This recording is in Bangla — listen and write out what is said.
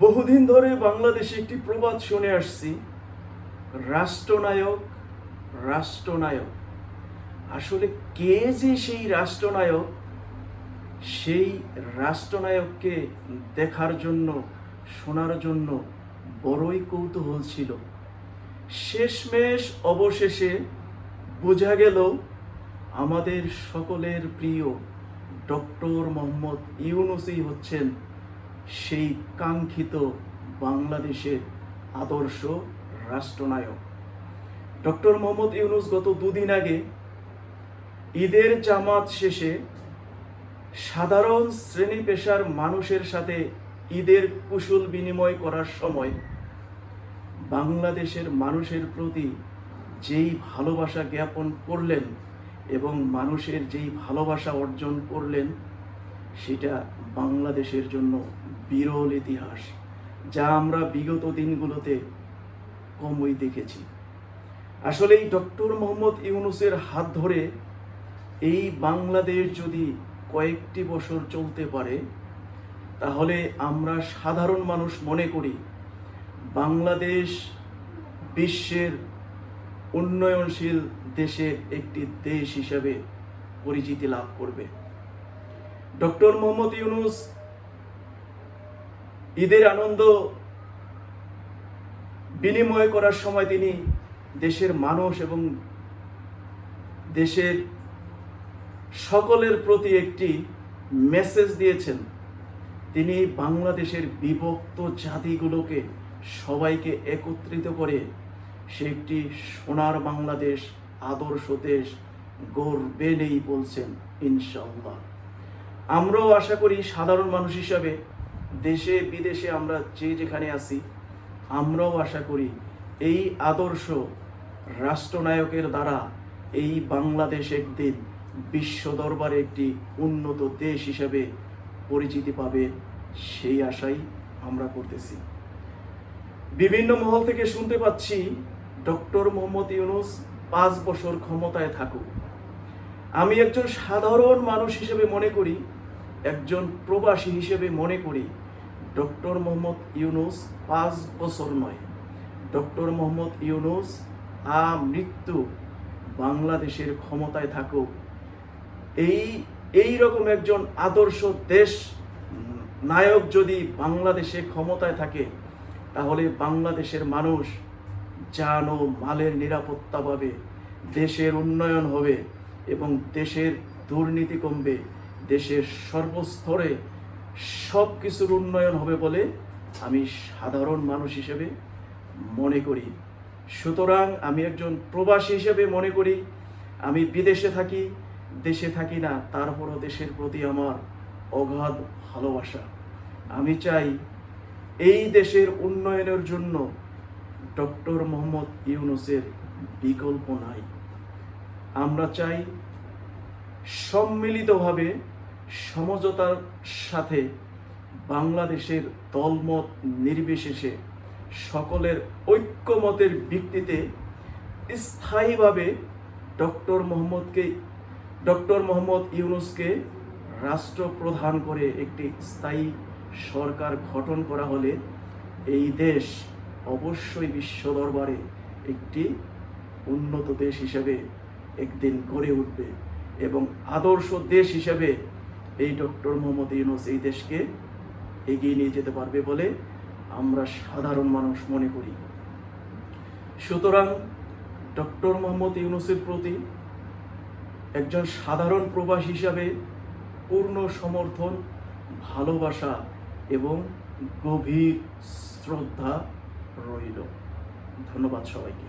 বহুদিন ধরে বাংলাদেশে একটি প্রবাদ শুনে আসছি। রাষ্ট্রনায়ক রাষ্ট্রনায়ক। আসলে কে যে সেই রাষ্ট্রনায়ক, সেই রাষ্ট্রনায়ককে দেখার জন্য, শোনার জন্য বড়ই কৌতূহল ছিল। শেষমেশ অবশেষে বোঝা গেল, আমাদের সকলের প্রিয় ডক্টর মোহাম্মদ ইউনুসই হচ্ছেন সেই কাঙ্ক্ষিত বাংলাদেশের আদর্শ রাষ্ট্রনায়ক। ডক্টর মোহাম্মদ ইউনুস গত দুদিন আগে ঈদের জামাত শেষে সাধারণ শ্রেণি পেশার মানুষের সাথে ঈদের কুশল বিনিময় করার সময় বাংলাদেশের মানুষের প্রতি যেই ভালোবাসা জ্ঞাপন করলেন এবং মানুষের যেই ভালোবাসা অর্জন করলেন সেটা বাংলাদেশের জন্য বিরল ইতিহাস, যা আমরা বিগত দিনগুলোতে কমই দেখেছি। আসলে এই ডক্টর মোহাম্মদ ইউনুসের হাত ধরে এই বাংলাদেশ যদি কয়েকটি বছর চলতে পারে, তাহলে আমরা সাধারণ মানুষ মনে করি বাংলাদেশ বিশ্বের উন্নয়নশীল দেশের একটি দেশ হিসাবে পরিচিতি লাভ করবে। ডক্টর মোহাম্মদ ইউনুস, ঈদের আনন্দ বিনিময় করার সময় তিনি দেশের মানুষ এবং দেশের সকলের প্রতি একটি মেসেজ দিয়েছেন। তিনি বাংলাদেশের বিভক্ত জাতিগুলোকে সবাইকে একত্রিত করে সে একটি সোনার বাংলাদেশ, আদর্শ দেশ গর্বে নেই বলছেন ইনশাল্লাহ আমরাও আশা করি সাধারণ মানুষ হিসাবে দেশে, বিদেশে আমরা যে যেখানে আছি, আমরাও আশা করি এই আদর্শ রাষ্ট্রনায়কের দ্বারা এই বাংলাদেশ একদিন বিশ্ব দরবারে একটি উন্নত দেশ হিসাবে পরিচিতি পাবে সেই আশাই আমরা করতেছি। বিভিন্ন মহল থেকে শুনতে পাচ্ছি ডক্টর মোহাম্মদ ইউনুস পাঁচ বছর ক্ষমতায় থাকুক। আমি একজন সাধারণ মানুষ হিসেবে মনে করি, একজন প্রবাসী হিসেবে মনে করি, ডক্টর মোহাম্মদ ইউনুস পাঁচ বছর নয়। ডক্টর মোহাম্মদ ইউনুস আ মৃত্যু বাংলাদেশের ক্ষমতায় থাকুক। এই এই রকম একজন আদর্শ দেশ নায়ক যদি বাংলাদেশে ক্ষমতায় থাকে, তাহলে বাংলাদেশের মানুষ যান ও মালের নিরাপত্তা পাবে, দেশের উন্নয়ন হবে। এবং দেশের দুর্নীতি কমবে, দেশের সর্বস্তরে সব কিছুর উন্নয়ন হবে বলে আমি সাধারণ মানুষ হিসেবে মনে করি। সুতরাং আমি একজন প্রবাসী হিসেবে মনে করি, আমি বিদেশে থাকি, দেশে থাকি না, তারপরও দেশের প্রতি আমার অগাধ ভালোবাসা। আমি চাই এই দেশের উন্নয়নের জন্য ডক্টর মোহাম্মদ ইউনুসের বিকল্প নাই। আমরা চাই সম্মিলিতভাবে সমঝোতার সাথে বাংলাদেশের দলমত নির্বিশেষে সকলের ঐক্যমতের ভিত্তিতে স্থায়ীভাবে ডক্টর মোহাম্মদকে, ডক্টর মোহাম্মদ ইউনুসকে রাষ্ট্রপ্রধান করে একটি স্থায়ী সরকার গঠন করা হলে এই দেশ অবশ্যই বিশ্ব দরবারে একটি উন্নত দেশ হিসেবে একদিন গড়ে উঠবে এবং আদর্শ দেশ হিসেবে এই ডক্টর মোহাম্মদ ইউনুস এই দেশকে এগিয়ে নিয়ে যেতে পারবে বলে আমরা সাধারণ মানুষ মনে করি। সুতরাং ডক্টর মোহাম্মদ ইউনুসের প্রতি একজন সাধারণ প্রবাস হিসাবে পূর্ণ সমর্থন, ভালোবাসা এবং গভীর শ্রদ্ধা রইল। ধন্যবাদ সবাইকে।